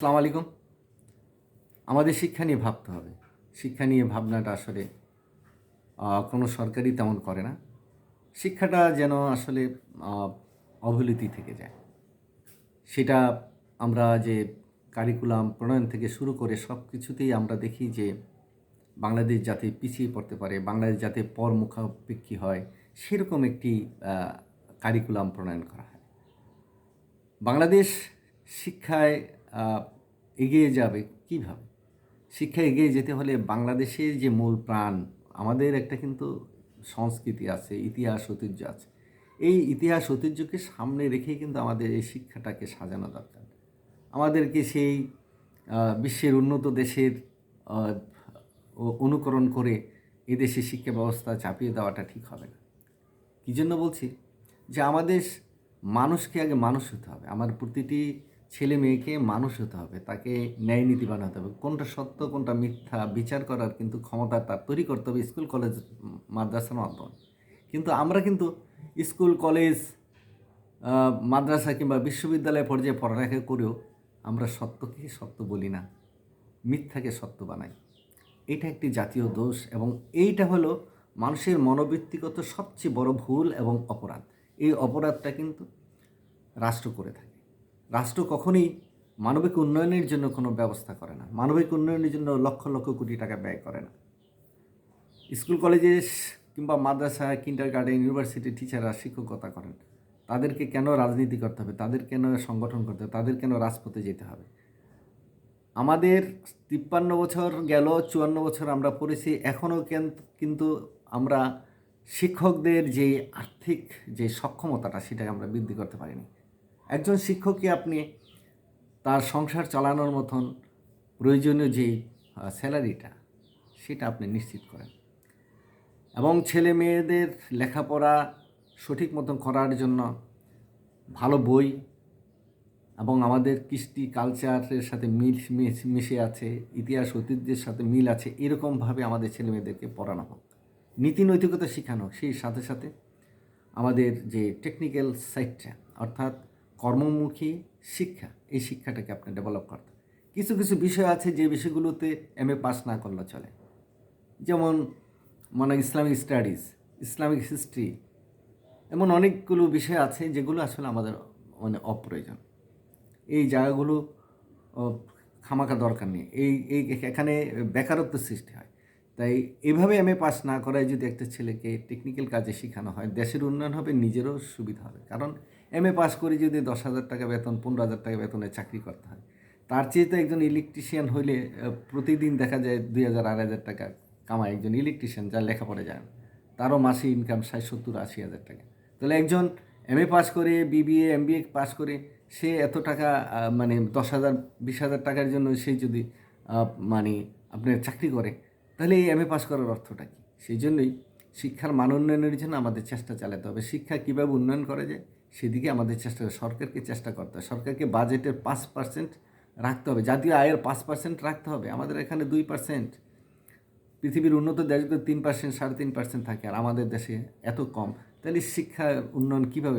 আসসালামু আলাইকুম। আমাদের শিক্ষা নিয়ে ভাবতে হবে। শিক্ষা নিয়ে ভাবনাটা আসলে কোনো সরকারই তেমন করে না। শিক্ষাটা যেন আসলে অবহেলিত থেকে যায়। সেটা আমরা যে কারিকুলাম প্রণয়ন থেকে শুরু করে সব কিছুতেই আমরা দেখি যে, বাংলাদেশ যাতে পিছিয়ে পড়তে পারে, বাংলাদেশ যাতে পর মুখাপেক্ষী হয়, সেরকম একটি কারিকুলাম প্রণয়ন করা হয়। বাংলাদেশ শিক্ষায় এগিয়ে যাবে কীভাবে? শিক্ষা এগিয়ে যেতে হলে বাংলাদেশের যে মূল প্রাণ, আমাদের একটা কিন্তু সংস্কৃতি আছে, ইতিহাস, ঐতিহ্য আছে। এই ইতিহাস, ঐতিহ্যকে সামনে রেখেই কিন্তু আমাদের এই শিক্ষাটাকে সাজানো দরকার। আমাদেরকে সেই বিশ্বের উন্নত দেশের অনুকরণ করে এদেশে শিক্ষা ব্যবস্থা চাপিয়ে দেওয়াটা ঠিক হবে না। কী জন্য বলছি? যে আমাদের মানুষকে আগে মানুষ হতে হবে। আমার প্রতিটি ছেলে মেয়েকে মানুষ হতে হবে, তাকে ন্যায় নীতিবান হতে হবে। কোনটা সত্য, কোনটা মিথ্যা বিচার করার কিন্তু ক্ষমতা তার তৈরি করতে হবে স্কুল, কলেজ, মাদ্রাসার মাধ্যমে। কিন্তু আমরা কিন্তু স্কুল, কলেজ মাদ্রাসা কিংবা বিশ্ববিদ্যালয় পর্যায়ে পড়ালেখা করেও আমরা সত্যকে সত্য বলি না, মিথ্যাকে সত্য বানাই। এটা একটি জাতীয় দোষ এবং এইটা হলো মানুষের মনোবৃত্তিগত সবচেয়ে বড় ভুল এবং অপরাধ। এই অপরাধটা কিন্তু রাষ্ট্র করে থাকে। রাষ্ট্র কখনোই মানবিক উন্নয়নের জন্য কোনো ব্যবস্থা করে না। মানবিক উন্নয়নের জন্য লক্ষ লক্ষ কোটি টাকা ব্যয় করে না। স্কুল কলেজে কিংবা মাদ্রাসা কিন্ডার গার্ডেন ইউনিভার্সিটি টিচাররা শিক্ষকতা করেন। তাদেরকে কেন রাজনীতি করতে হবে? তাদের কেন সংগঠন করতে হবে? তাদের কেন রাজপথে যেতে হবে? আমাদের তিপ্পান্ন বছর গেল, চুয়ান্ন বছর আমরা পড়েছি। এখনও কিন্তু আমরা শিক্ষকদের যে আর্থিক যে সক্ষমতাটা, সেটাকে আমরা বৃদ্ধি করতে পারিনি। একজন শিক্ষককে আপনি তার সংসার চালানোর মতন প্রয়োজনীয় যে স্যালারিটা, সেটা আপনি নিশ্চিত করেন। এবং ছেলে মেয়েদের লেখাপড়া সঠিক মতন করার জন্য ভালো বই এবং আমাদের কৃষ্টি কালচারের সাথে মিল, মিশ- আছে, ইতিহাস, ঐতিহ্যের সাথে মিল আছে, এরকমভাবে আমাদের ছেলে মেয়েদেরকে পড়ানো হোক। নীতি নৈতিকতা শেখানো সেই সাথে সাথে আমাদের যে টেকনিক্যাল সাইডটা অর্থাৎ কর্মমুখী শিক্ষা এই শিক্ষাটাকে আপনি ডেভেলপ করতে। কিছু কিছু বিষয় আছে যে বিষয়গুলোতে এম এ পাস না করলে চলে। যেমন মানে ইসলামিক স্টাডিজ ইসলামিক হিস্ট্রি এমন অনেকগুলো বিষয় আছে যেগুলো আসলে আমাদের মানে অপ্রয়োজন। এই জায়গাগুলো ও, খামাখা দরকার নেই। এই এই এখানে বেকারত্ব সৃষ্টি হয়। তাই এভাবে এম এ পাস না করায় যদি একটা ছেলেকে টেকনিক্যাল কাজে শেখানো হয় দেশের উন্নয়ন হবে নিজেরও সুবিধা হবে। কারণ এম এ পাস করে যদি দশ হাজার টাকা বেতন, পনেরো হাজার টাকা বেতনে চাকরি করতে হয়। তার চেয়ে তো একজন ইলেকট্রিশিয়ান হইলে প্রতিদিন দেখা যায় দুই হাজার, আড়াই হাজার টাকা কামায় একজন ইলেকট্রিশিয়ান যার লেখাপড়া যায় না। তারও মাসে ইনকাম ষাট, সত্তর, আশি হাজার টাকা। তাহলে একজন এম এ পাস করে BBA M B A pass করে, সে এত টাকা মানে দশ হাজার, বিশ হাজার টাকার জন্য সে যদি মানে আপনার চাকরি করে, তাহলে এই এম এ পাস করার অর্থটা কী? সেই জন্যই শিক্ষার মান উন্নয়নের জন্য আমাদের চেষ্টা চালাতে হবে। শিক্ষা কীভাবে উন্নয়ন করা যায়? সেদিকে আমাদের চেষ্টা সরকারকে চেষ্টা করতে হবে। সরকারকে বাজেটের পাঁচ পার্সেন্ট রাখতে হবে, জাতীয় আয়ের পাঁচ পার্সেন্ট রাখতে হবে। আমাদের এখানে দুই পার্সেন্ট পৃথিবীর উন্নত দেশগুলো তিন পার্সেন্ট সাড়ে তিন পার্সেন্ট থাকে, আর আমাদের দেশে এত কম। তাহলে শিক্ষার উন্নয়ন কীভাবে